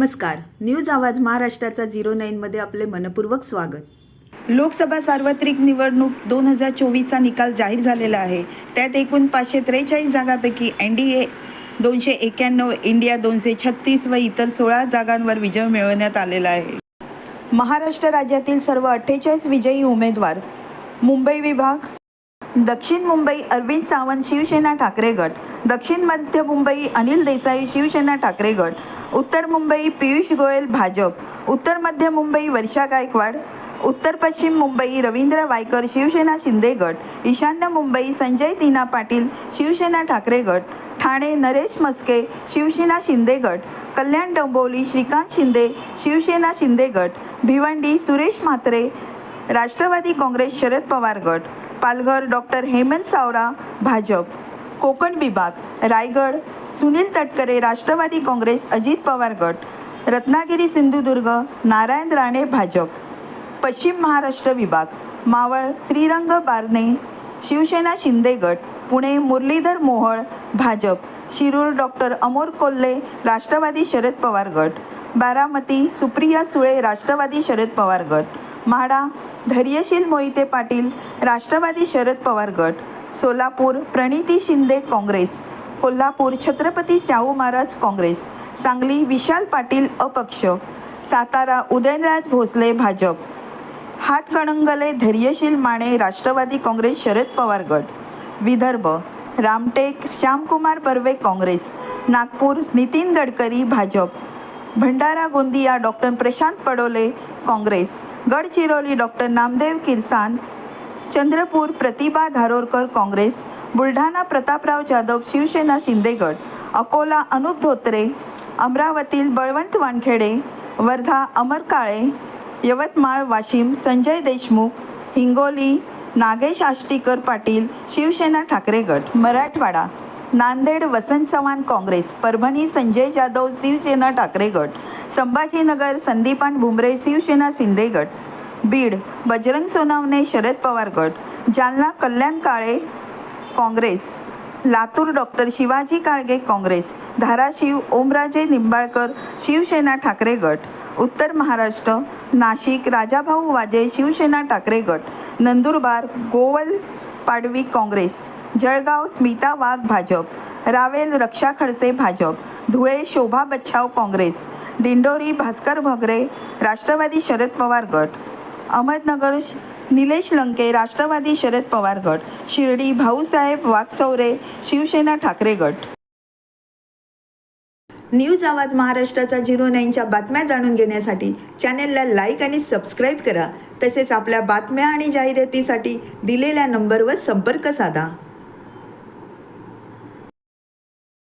नमस्कार. न्यूज आवाज महाराष्ट्राचा झिरो नाईनमध्ये आपले मनपूर्वक स्वागत. लोकसभा सार्वत्रिक निवडणूक दोन हजार चोवीसचा निकाल जाहीर झालेला आहे. त्यात एकूण पाचशे त्रेचाळीस जागांपैकी एन डी ए दोनशे एक्याण्णव इंडिया दोनशे छत्तीस व इतर सोळा जागांवर विजय मिळवण्यात आलेला आहे. महाराष्ट्र राज्यातील सर्व अठ्ठेचाळीस विजयी उमेदवार मुंबई विभाग दक्षिण मुंबई अरविंद सावंत शिवसेना ठाकरे गट दक्षिण मध्य मुंबई अनिल देसाई शिवसेना ठाकरे गट उत्तर मुंबई पियुष गोयल भाजप. उत्तर मध्य मुंबई वर्षा गायकवाड. उत्तर पश्चिम मुंबई रवींद्र वायकर शिवसेना शिंदे गट. ईशान्य मुंबई संजय दिना पाटील शिवसेना ठाकरे गट. ठाणे नरेश मस्के शिवसेना शिंदे गट. कल्याण डोंबोली श्रीकांत शिंदे शिवसेना शिंदे गट. भिवंडी सुरेश म्हात्रे राष्ट्रवादी काँग्रेस शरद पवार गट. पालघर डॉक्टर हेमंत सावरा भाजप. कोकण विभाग रायगड सुनील तटकरे राष्ट्रवादी काँग्रेस अजित पवार गट रत्नागिरी सिंधुदुर्ग नारायण राणे भाजप पश्चिम महाराष्ट्र विभाग मावळ श्रीरंग बारणे शिवसेना शिंदे गट पुणे मुरलीधर मोहोळ भाजप शिरूर डॉक्टर अमोर कोल्हे राष्ट्रवादी शरद पवार गट बारामती सुप्रिया सुळे राष्ट्रवादी शरद पवार गट म्हाडा धैर्यशील मोहिते पाटील राष्ट्रवादी शरद पवार गट सोलापूर प्रणिती शिंदे काँग्रेस कोल्हापूर छत्रपती शाहू महाराज काँग्रेस सांगली विशाल पाटील अपक्ष सातारा उदयनराज भोसले भाजप. हातकणंगले धैर्यशील माने राष्ट्रवादी काँग्रेस शरद पवार गट. विदर्भ रामटेक श्यामकुमार बर्वे काँग्रेस नागपूर नितीन गडकरी भाजप. भंडारा गोंदिया डॉक्टर प्रशांत पडोले काँग्रेस. गडचिरोली डॉक्टर नामदेव किरसान चंद्रपूर प्रतिभा धारोरकर काँग्रेस बुलढाणा प्रतापराव जाधव शिवसेना शिंदेगड अकोला अनुप धोत्रे अमरावतील बळवंत वानखेडे वर्धा अमर काळे यवतमाळ वाशिम संजय देशमुख हिंगोली नागेश आष्टीकर पाटील शिवसेना ठाकरे गट मराठवाडा नांदेड वसंत चव्हाण काँग्रेस परभणी संजय जाधव शिवसेना ठाकरे गट संभाजीनगर संदीपान भुमरे शिवसेना शिंदे गट बीड बजरंग सोनावणे शरद पवार गट जालना कल्याण काळे काँग्रेस लातूर डॉक्टर शिवाजी काळगे काँग्रेस धाराशिव ओमराजे निंबाळकर शिवसेना ठाकरे गट उत्तर महाराष्ट्र नाशिक राजाभाऊ वाजे शिवसेना ठाकरे गट नंदुरबार गोवल पाडवी काँग्रेस जळगाव स्मिता वाघ भाजप रावेल रक्षा खडसे भाजप धुळे शोभा बच्छाव काँग्रेस दिंडोरी भास्कर भगरे राष्ट्रवादी शरद पवार गट अहमदनगर निलेश लंके राष्ट्रवादी शरद पवार गट शिर्डी भाऊसाहेब वाघचौरे शिवसेना ठाकरे गट. न्यूज आवाज महाराष्ट्राचा झिरो नाईनच्या बातम्या जाणून घेण्यासाठी चॅनेलला लाईक आणि सबस्क्राईब करा. तसेच आपल्या बातम्या आणि जाहिरातीसाठी दिलेल्या नंबरवर संपर्क साधा.